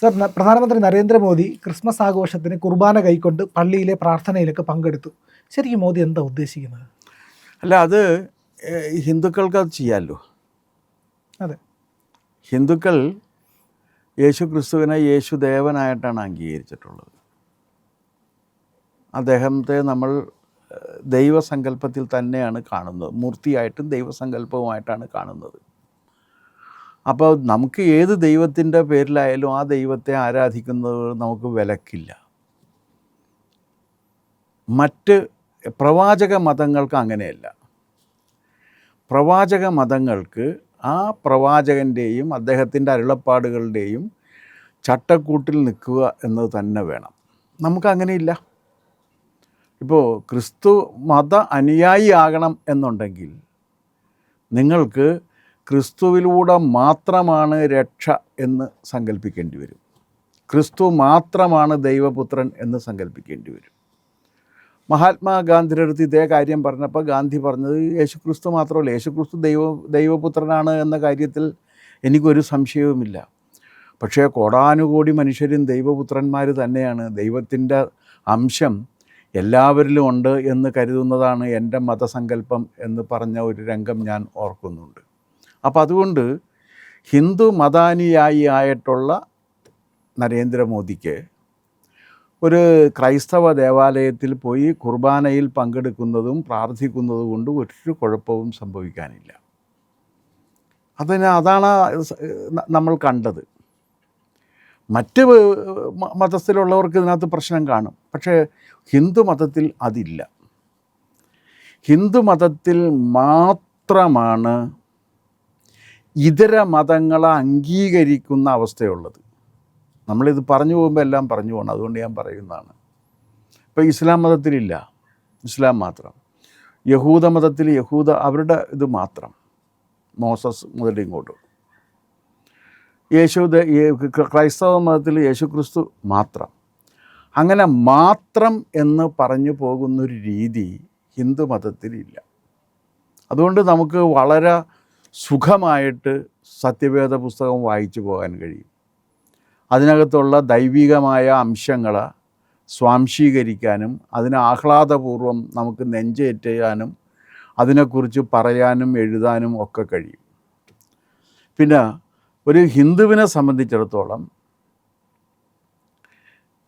Sir പ്രധാനമന്ത്രി Narendra Modi Christmas ആഘോഷത്തിന് കുർബാന കൈക്കൊണ്ട് പള്ളിയിലെ പ്രാർത്ഥനയിലൊക്കെ പങ്കെടുത്തു. ശരിക്കും മോദി എന്താ ഉദ്ദേശിക്കുന്നത്? അല്ല അത് ഹിന്ദുക്കൾക്ക് അത് ചെയ്യാമല്ലോ അതെ. ഹിന്ദുക്കൾ യേശു ക്രിസ്തുവിനെ യേശു ദേവനായിട്ടാണ് അംഗീകരിച്ചിട്ടുള്ളത്. അദ്ദേഹത്തെ നമ്മൾ ദൈവസങ്കല്പത്തിൽ തന്നെയാണ് കാണുന്നത്. മൂർത്തിയായിട്ടും ദൈവസങ്കല്പവുമായിട്ടാണ് കാണുന്നത്. അപ്പോൾ നമുക്ക് ഏത് ദൈവത്തിന്റെ പേരിലായാലും ആ ദൈവത്തെ ആരാധിക്കുന്നത് നമുക്ക് വിലക്കില്ല. മറ്റ് പ്രവാചക മതങ്ങൾക്ക് അങ്ങനെയല്ല. പ്രവാചക മതങ്ങൾക്ക് ആ പ്രവാചകന്റെയും അദ്ദേഹത്തിന്റെ അരുളപ്പാടുകളുടെയും ചട്ടക്കൂട്ടിൽ നിൽക്കുക എന്നത് തന്നെ വേണം. നമുക്കങ്ങനെയില്ല ഇപ്പോൾ ക്രിസ്തു മത അനുയായി ആകണം എന്നുണ്ടെങ്കിൽ നിങ്ങൾക്ക് ക്രിസ്തുവിലൂടെ മാത്രമാണ് രക്ഷ എന്ന് സങ്കല്പിക്കേണ്ടി വരും. ക്രിസ്തു മാത്രമാണ് ദൈവപുത്രൻ എന്ന് സങ്കല്പിക്കേണ്ടി വരും. മഹാത്മാഗാന്ധിയുടെ അടുത്ത് ഇതേ കാര്യം പറഞ്ഞപ്പോൾ ഗാന്ധി പറഞ്ഞത് യേശു ക്രിസ്തു മാത്രമല്ല യേശു ക്രിസ്തു ദൈവ ദൈവപുത്രനാണ് എന്ന കാര്യത്തിൽ എനിക്കൊരു സംശയവുമില്ല. പക്ഷേ കോടാനുകോടി മനുഷ്യരും ദൈവപുത്രന്മാർ തന്നെയാണ്. ദൈവത്തിന്റെ അംശം എല്ലാവരിലും ഉണ്ട് എന്ന് കരുതുന്നതാണ് എന്റെ മതസങ്കല്പം എന്ന് പറഞ്ഞ ഒരു രംഗം ഞാൻ ഓർക്കുന്നുണ്ട്. അപ്പം അതുകൊണ്ട് ഹിന്ദു മതാനിയായി ആയിട്ടുള്ള നരേന്ദ്രമോദിക്ക് ഒരു ക്രൈസ്തവ ദേവാലയത്തിൽ പോയി കുർബാനയിൽ പങ്കെടുക്കുന്നതും പ്രാർത്ഥിക്കുന്നതും കൊണ്ട് ഒരു കുഴപ്പവും സംഭവിക്കാനില്ല. അതിന് അതാണ് നമ്മൾ കണ്ടത്. മറ്റ് മതത്തിലുള്ളവർക്ക് ഇതിനകത്ത് പ്രശ്നം കാണും. പക്ഷേ ഹിന്ദു മതത്തിൽ അതില്ല. ഹിന്ദു മതത്തിൽ മാത്രമാണ് ഇതര മതങ്ങളെ അംഗീകരിക്കുന്ന അവസ്ഥയുള്ളത്. നമ്മളിത് പറഞ്ഞു പോകുമ്പോൾ എല്ലാം പറഞ്ഞു പോകണം അതുകൊണ്ട് ഞാൻ പറയുന്നതാണ്. ഇപ്പോൾ ഇസ്ലാം മതത്തിലില്ല. ഇസ്ലാം മാത്രം. യഹൂദ മതത്തിൽ യഹൂദ അവരുടെ ഇത് മാത്രം. മോസസ് മുതൽ ഇങ്ങോട്ട്. യേശു ക്രൈസ്തവ മതത്തിൽ യേശു ക്രിസ്തു മാത്രം. അങ്ങനെ മാത്രം എന്ന് പറഞ്ഞു പോകുന്നൊരു രീതി ഹിന്ദു മതത്തിലില്ല. അതുകൊണ്ട് നമുക്ക് വളരെ സുഖമായിട്ട് സത്യവേദ പുസ്തകം വായിച്ചു പോകാൻ കഴിയും. അതിനകത്തുള്ള ദൈവികമായ അംശങ്ങളെ സ്വാംശീകരിക്കാനും അതിനെ ആഹ്ലാദപൂർവം നമുക്ക് നെഞ്ചേറ്റാനും അതിനെക്കുറിച്ച് പറയാനും എഴുതാനും ഒക്കെ കഴിയും. പിന്നെ ഒരു ഹിന്ദുവിനെ സംബന്ധിച്ചിടത്തോളം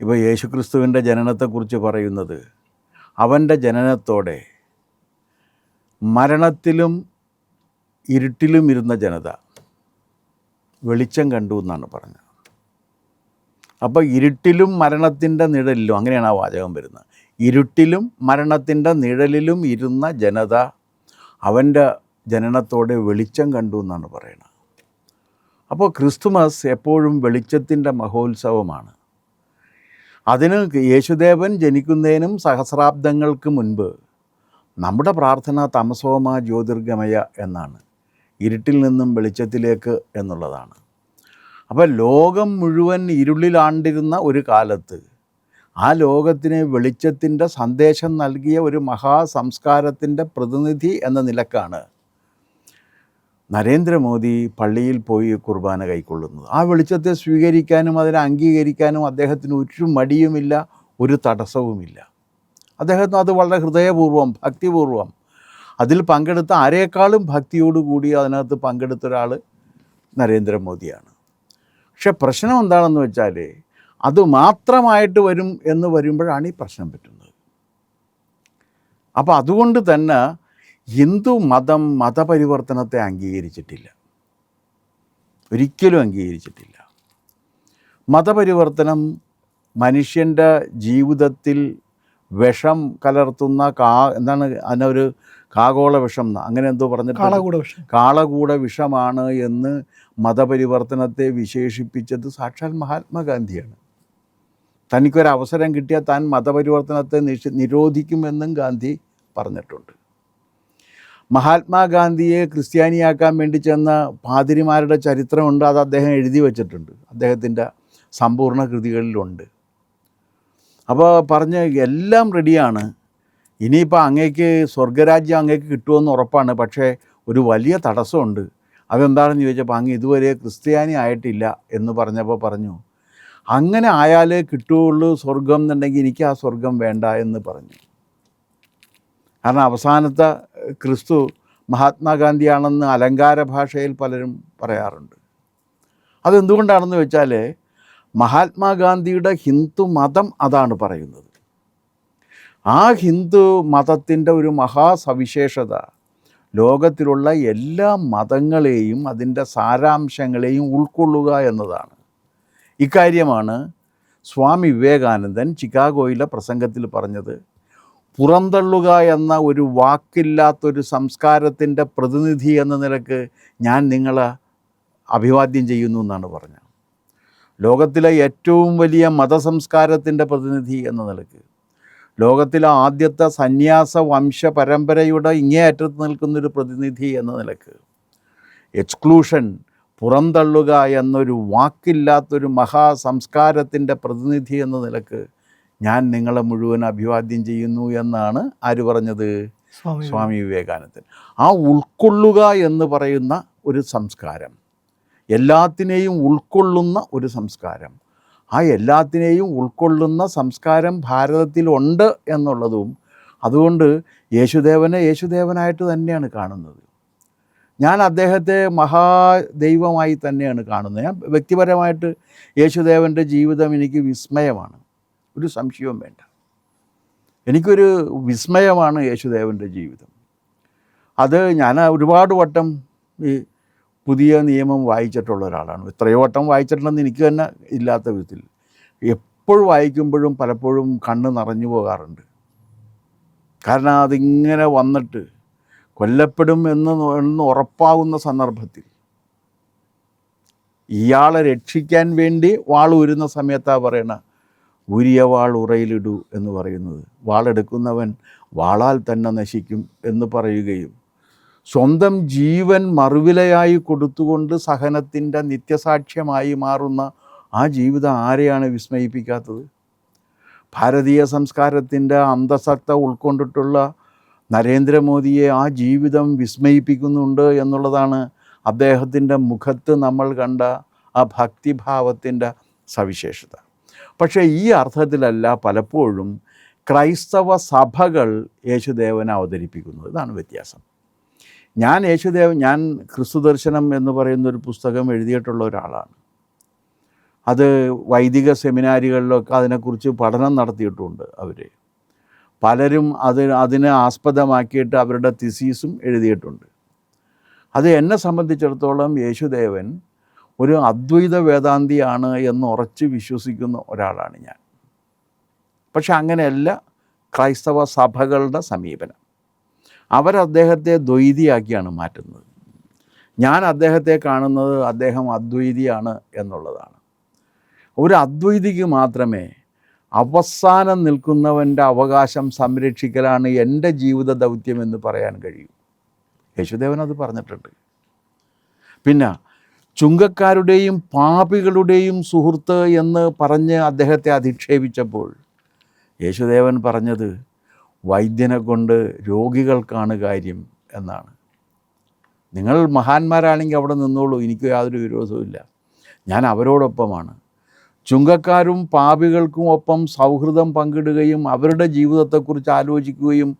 ഇപ്പോൾ യേശുക്രിസ്തുവിന്റെ ജനനത്തെക്കുറിച്ച് പറയുന്നത് അവന്റെ ജനനത്തോടെ മരണത്തിലും ഇരുട്ടിലും ഇരുന്ന ജനത വെളിച്ചം കണ്ടു എന്നാണ് പറഞ്ഞത്. അപ്പോൾ ഇരുട്ടിലും മരണത്തിന്റെ നിഴലിലും അങ്ങനെയാണ് ആ വാചകം വരുന്നത്. ഇരുട്ടിലും മരണത്തിന്റെ നിഴലിലും ഇരുന്ന ജനത അവന്റെ ജനനത്തോടെ വെളിച്ചം കണ്ടു എന്നാണ് പറയുന്നത് അപ്പോൾ ക്രിസ്തുമസ് എപ്പോഴും വെളിച്ചത്തിന്റെ മഹോത്സവമാണ്. അതിന് യേശുദേവൻ ജനിക്കുന്നതിനും സഹസ്രാബ്ദങ്ങൾക്ക് മുൻപ് നമ്മുടെ പ്രാർത്ഥന തമസോമ ജ്യോതിർഗമയ എന്നാണ് ഇരുട്ടിൽ നിന്നും വെളിച്ചത്തിലേക്ക് എന്നുള്ളതാണ്. അപ്പോൾ ലോകം മുഴുവൻ ഇരുളിലാണ്ടിരുന്ന ഒരു കാലത്ത് ആ ലോകത്തിന് വെളിച്ചത്തിന്റെ സന്ദേശം നൽകിയ ഒരു മഹാസംസ്കാരത്തിന്റെ പ്രതിനിധി എന്ന നിലക്കാണ് നരേന്ദ്രമോദി പള്ളിയിൽ പോയി കുർബാന കൈക്കൊള്ളുന്നത്. ആ വെളിച്ചത്തെ സ്വീകരിക്കാനും അതിനെ അംഗീകരിക്കാനും അദ്ദേഹത്തിന് ഒരു മടിയുമില്ല ഒരു തടസ്സവുമില്ല. അദ്ദേഹത്തിന് അത് വളരെ ഹൃദയപൂർവം ഭക്തിപൂർവം അതിൽ പങ്കെടുത്ത ആരേക്കാളും ഭക്തിയോടുകൂടി അതിനകത്ത് പങ്കെടുത്ത ഒരാൾ നരേന്ദ്രമോദിയാണ്. പക്ഷെ പ്രശ്നം എന്താണെന്ന് വെച്ചാൽ അത് മാത്രമായിട്ട് വരും എന്ന് വരുമ്പോഴാണ് ഈ പ്രശ്നം പറ്റുന്നത്. അപ്പോൾ അതുകൊണ്ട് തന്നെ ഹിന്ദു മതം മതപരിവർത്തനത്തെ അംഗീകരിച്ചിട്ടില്ല. ഒരിക്കലും അംഗീകരിച്ചിട്ടില്ല. മതപരിവർത്തനം മനുഷ്യന്റെ ജീവിതത്തിൽ വിഷം കലർത്തുന്ന കാ എന്താണ് അതിനൊരു കാഗോള വിഷം അങ്ങനെ എന്തോ പറഞ്ഞിട്ട് കാളകൂട വിഷം. കാളകൂട വിഷമാണ് എന്ന് മതപരിവർത്തനത്തെ വിശേഷിപ്പിച്ചത് സാക്ഷാൽ മഹാത്മാഗാന്ധിയാണ്. തനിക്കൊരവസരം കിട്ടിയാൽ താൻ മതപരിവർത്തനത്തെ നിഷ നിരോധിക്കുമെന്നും ഗാന്ധി പറഞ്ഞിട്ടുണ്ട്. മഹാത്മാഗാന്ധിയെ ക്രിസ്ത്യാനിയാക്കാൻ വേണ്ടി ചെന്ന പാതിരിമാരുടെ ചരിത്രമുണ്ട് അത് അദ്ദേഹം എഴുതി വച്ചിട്ടുണ്ട്. അദ്ദേഹത്തിന്റെ സമ്പൂർണ കൃതികളിലുണ്ട്. അപ്പോൾ പറഞ്ഞ് എല്ലാം റെഡിയാണ് ഇനിയിപ്പോൾ അങ്ങേക്ക് സ്വർഗരാജ്യം അങ്ങേക്ക് കിട്ടുമെന്ന് ഉറപ്പാണ്. പക്ഷേ ഒരു വലിയ തടസ്സമുണ്ട്. അതെന്താണെന്ന് ചോദിച്ചപ്പോൾ അങ്ങ് ഇതുവരെ ക്രിസ്ത്യാനി ആയിട്ടില്ല എന്ന് പറഞ്ഞപ്പോൾ പറഞ്ഞു അങ്ങനെ ആയാലേ കിട്ടുകയുള്ളൂ സ്വർഗം എന്നുണ്ടെങ്കിൽ എനിക്ക് ആ സ്വർഗം വേണ്ട എന്ന് പറഞ്ഞു. കാരണം അവസാനത്തെ ക്രിസ്തു മഹാത്മാഗാന്ധിയാണെന്ന് അലങ്കാര ഭാഷയിൽ പലരും പറയാറുണ്ട്. അതെന്തുകൊണ്ടാണെന്ന് വെച്ചാൽ മഹാത്മാഗാന്ധിയുടെ ഹിന്ദു മതം അതാണ് പറയുന്നത്. ആ ഹിന്ദു മതത്തിന്റെ ഒരു മഹാസവിശേഷത ലോകത്തിലുള്ള എല്ലാ മതങ്ങളെയും അതിന്റെ സാരാംശങ്ങളെയും ഉൾക്കൊള്ളുക എന്നതാണ്. ഇക്കാര്യമാണ് സ്വാമി വിവേകാനന്ദൻ ചിക്കാഗോയിലെ പ്രസംഗത്തിൽ പറഞ്ഞത്. പുറന്തള്ളുക എന്ന ഒരു വാക്കില്ലാത്തൊരു സംസ്കാരത്തിന്റെ പ്രതിനിധി എന്ന നിലയ്ക്ക് ഞാൻ നിങ്ങളെ അഭിവാദ്യം ചെയ്യുന്നു എന്നാണ് പറഞ്ഞത്. ലോകത്തിലെ ഏറ്റവും വലിയ മതസംസ്കാരത്തിന്റെ പ്രതിനിധി എന്ന നിലയ്ക്ക്. ലോകത്തിലെ ആദ്യത്തെ സന്യാസ വംശ പരമ്പരയുടെ ഇങ്ങേയറ്റത്ത് നിൽക്കുന്നൊരു പ്രതിനിധി എന്ന നിലയ്ക്ക്. എക്സ്ക്ലൂഷൻ പുറന്തള്ളുക എന്നൊരു വാക്കില്ലാത്തൊരു മഹാസംസ്കാരത്തിന്റെ പ്രതിനിധി എന്ന നിലയ്ക്ക് ഞാൻ നിങ്ങളെ മുഴുവൻ അഭിവാദ്യം ചെയ്യുന്നു എന്നാണ് ആര് പറഞ്ഞത്? സ്വാമി സ്വാമി വിവേകാനന്ദൻ. ആ ഉൾക്കൊള്ളുക എന്ന് പറയുന്ന ഒരു സംസ്കാരം. എല്ലാത്തിനെയും ഉൾക്കൊള്ളുന്ന ഒരു സംസ്കാരം. ആ എല്ലാത്തിനെയും ഉൾക്കൊള്ളുന്ന സംസ്കാരം ഭാരതത്തിലുണ്ട് എന്നുള്ളതും അതുകൊണ്ട് യേശുദേവനെ യേശുദേവനായിട്ട് തന്നെയാണ് കാണുന്നത്. ഞാൻ അദ്ദേഹത്തെ മഹാദൈവമായി തന്നെയാണ് കാണുന്നത്. ഞാൻ വ്യക്തിപരമായിട്ട് യേശുദേവന്റെ ജീവിതം എനിക്ക് വിസ്മയമാണ്. ഒരു സംശയവും വേണ്ട. എനിക്കൊരു വിസ്മയമാണ് യേശുദേവന്റെ ജീവിതം. അത് ഞാൻ ഒരുപാട് വട്ടം ഈ പുതിയ നിയമം വായിച്ചിട്ടുള്ള ഒരാളാണ്. എത്രയോ വട്ടം വായിച്ചിട്ടുണ്ടെന്ന് എനിക്ക് തന്നെ ഇല്ലാത്ത വിധത്തിൽ. എപ്പോഴും വായിക്കുമ്പോഴും പലപ്പോഴും കണ്ണ് നിറഞ്ഞു പോകാറുണ്ട്. കാരണം അതിങ്ങനെ വന്നിട്ട് കൊല്ലപ്പെടും എന്ന് ഉറപ്പാകുന്ന സന്ദർഭത്തിൽ ഇയാളെ രക്ഷിക്കാൻ വേണ്ടി വാൾ ഉരുന്ന സമയത്താണ് പറയണ ഉരിയ വാൾ ഉറയിലിടൂ എന്ന് പറയുന്നത്. വാളെടുക്കുന്നവൻ വാളാൽ തന്നെ നശിക്കും എന്ന് പറയുകയും സ്വന്തം ജീവൻ മറുവിലയായി കൊടുത്തുകൊണ്ട് സഹനത്തിന്റെ നിത്യസാക്ഷ്യമായി മാറുന്ന ആ ജീവിതം ആരെയാണ് വിസ്മയിപ്പിക്കാത്തത്? ഭാരതീയ സംസ്കാരത്തിന്റെ അന്തസത്ത ഉൾക്കൊണ്ടിട്ടുള്ള നരേന്ദ്രമോദിയെ ആ ജീവിതം വിസ്മയിപ്പിക്കുന്നുണ്ട് എന്നുള്ളതാണ് അദ്ദേഹത്തിന്റെ മുഖത്ത് നമ്മൾ കണ്ട ആ ഭക്തിഭാവത്തിന്റെ സവിശേഷത. പക്ഷേ ഈ അർത്ഥത്തിലല്ല പലപ്പോഴും ക്രൈസ്തവ സഭകൾ യേശുദേവനെ അവതരിപ്പിക്കുന്നത്. ഇതാണ് വ്യത്യാസം. ഞാൻ യേശുദേവൻ ഞാൻ ക്രിസ്തു ദർശനം എന്ന് പറയുന്ന ഒരു പുസ്തകം എഴുതിയിട്ടുള്ള ഒരാളാണ്. അത് വൈദിക സെമിനാരികളിലൊക്കെ അതിനെക്കുറിച്ച് പഠനം നടത്തിയിട്ടുണ്ട് അവർ പലരും അത് അതിനെ ആസ്പദമാക്കിയിട്ട് അവരുടെ തിസീസും എഴുതിയിട്ടുണ്ട്. അത് എന്നെ സംബന്ധിച്ചിടത്തോളം യേശുദേവൻ ഒരു അദ്വൈത വേദാന്തിയാണ് എന്ന് ഉറച്ച് വിശ്വസിക്കുന്ന ഒരാളാണ് ഞാൻ. പക്ഷെ അങ്ങനെയല്ല ക്രൈസ്തവ സഭകളുടെ സമീപനം. അവരദ്ദേഹത്തെ ദ്വൈതിയാക്കിയാണ് മാറ്റുന്നത്. ഞാൻ അദ്ദേഹത്തെ കാണുന്നത് അദ്ദേഹം അദ്വൈതിയാണ് എന്നുള്ളതാണ്. ഒരു അദ്വൈതിക്ക് മാത്രമേ അവസാനം നിൽക്കുന്നവന്റെ അവകാശം സംരക്ഷിക്കലാണ് എന്റെ ജീവിത ദൗത്യം എന്ന് പറയാൻ കഴിയൂ. യേശുദേവൻ അത് പറഞ്ഞിട്ടുണ്ട്. പിന്നെ ചുങ്കക്കാരുടെയും പാപികളുടെയും സുഹൃത്ത് എന്ന് പറഞ്ഞ് അദ്ദേഹത്തെ അധിക്ഷേപിച്ചപ്പോൾ യേശുദേവൻ പറഞ്ഞത് വൈദ്യനെ കൊണ്ട് രോഗികൾക്കാണ് കാര്യം എന്നാണ്. നിങ്ങൾ മഹാന്മാരാണെങ്കിൽ അവിടെ നിന്നോളൂ എനിക്ക് യാതൊരു വിരോധവുമില്ല ഞാൻ അവരോടൊപ്പമാണ്. ചുങ്കക്കാരും പാപികൾക്കും ഒപ്പം സൗഹൃദം പങ്കിടുകയും അവരുടെ ജീവിതത്തെക്കുറിച്ച് ആലോചിക്കുകയും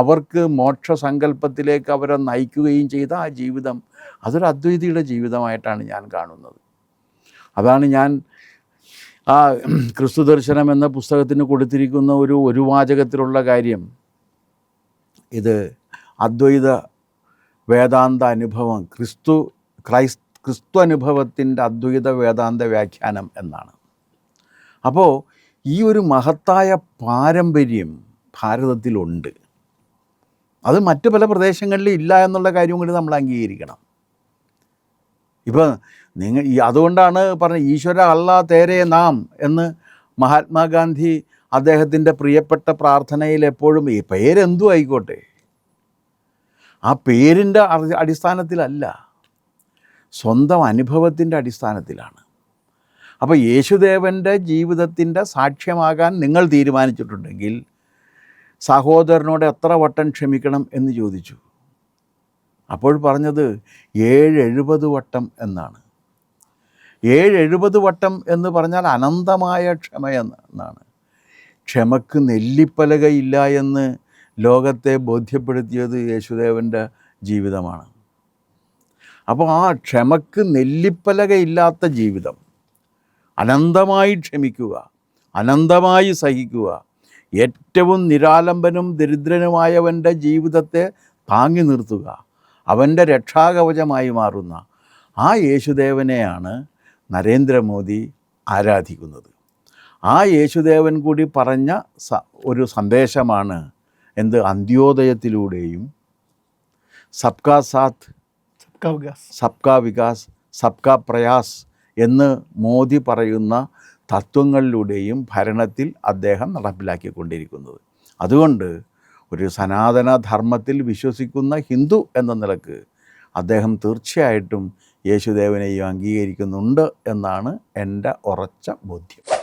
അവർക്ക് മോക്ഷസങ്കല്പത്തിലേക്ക് അവരെ നയിക്കുകയും ചെയ്ത ആ ജീവിതം അതൊരു അദ്വൈതിയുടെ ജീവിതമായിട്ടാണ് ഞാൻ കാണുന്നത്. അതാണ് ഞാൻ ആ ക്രിസ്തു ദർശനം എന്ന പുസ്തകത്തിന് കൊടുത്തിരിക്കുന്ന ഒരു ഒരു വാചകത്തിലുള്ള കാര്യം ഇത് അദ്വൈത വേദാന്ത അനുഭവം ക്രിസ്തു ക്രൈസ് ക്രിസ്തു അനുഭവത്തിന്റെ അദ്വൈത വേദാന്ത വ്യാഖ്യാനം എന്നാണ്. അപ്പോൾ ഈ ഒരു മഹത്തായ പാരമ്പര്യം ഭാരതത്തിലുണ്ട്. അത് മറ്റു പല പ്രദേശങ്ങളിലും ഇല്ല എന്നുള്ള കാര്യം കൂടി നമ്മൾ അംഗീകരിക്കണം. ഇപ്പം നിങ്ങൾ ഈ അതുകൊണ്ടാണ് പറഞ്ഞത് ഈശ്വര അല്ലാ തേരെ നാം എന്ന് മഹാത്മാഗാന്ധി അദ്ദേഹത്തിന്റെ പ്രിയപ്പെട്ട പ്രാർത്ഥനയിൽ എപ്പോഴും ഈ പേരെന്തു ആയിക്കോട്ടെ? ആ പേരിന്റെ അടിസ്ഥാനത്തിലല്ല. സ്വന്തം അനുഭവത്തിന്റെ അടിസ്ഥാനത്തിലാണ്. അപ്പോൾ യേശുദേവന്റെ ജീവിതത്തിന്റെ സാക്ഷ്യമാകാൻ നിങ്ങൾ തീരുമാനിച്ചിട്ടുണ്ടെങ്കിൽ സഹോദരനോട് എത്ര വട്ടം ക്ഷമിക്കണം എന്ന് ചോദിച്ചു? അപ്പോൾ പറഞ്ഞത് ഏഴ് എഴുപത് വട്ടം എന്നാണ്. ഏഴ് എഴുപത് വട്ടം എന്ന് പറഞ്ഞാൽ അനന്തമായ ക്ഷമ എന്നാണ്. ക്ഷമക്ക് നെല്ലിപ്പലകയില്ല എന്ന് ലോകത്തെ ബോധ്യപ്പെടുത്തിയത് യേശുദേവന്റെ ജീവിതമാണ്. അപ്പോൾ ആ ക്ഷമക്ക് നെല്ലിപ്പലകയില്ലാത്ത ജീവിതം അനന്തമായി ക്ഷമിക്കുക അനന്തമായി സഹിക്കുക ഏറ്റവും നിരാലംബനും ദരിദ്രനുമായവന്റെ ജീവിതത്തെ താങ്ങി നിർത്തുക അവന്റെ രക്ഷാകവചമായി മാറുന്ന ആ യേശുദേവനെയാണ് നരേന്ദ്രമോദി ആരാധിക്കുന്നത്. ആ യേശുദേവൻ കൂടി പറഞ്ഞ സ ഒരു സന്ദേശമാണ് എന്ത്? അന്ത്യോദയത്തിലൂടെയും സബ്കാ സാത്ത് സബ്കാ വികാസ്. സബ്കാ വികാസ് സബ്കാ പ്രയാസ് എന്ന് മോദി പറയുന്ന തത്വങ്ങളിലൂടെയും ഭരണത്തിൽ അദ്ദേഹം നടപ്പിലാക്കിക്കൊണ്ടിരിക്കുന്നത്. അതുകൊണ്ട് ഒരു സനാതന ധർമ്മത്തിൽ വിശ്വസിക്കുന്ന ഹിന്ദു എന്ന നിലയ്ക്ക് അദ്ദേഹം തീർച്ചയായിട്ടും യേശുദേവനെയും അംഗീകരിക്കുന്നുണ്ട് എന്നാണ് എന്റെ ഉറച്ച ബോധ്യം.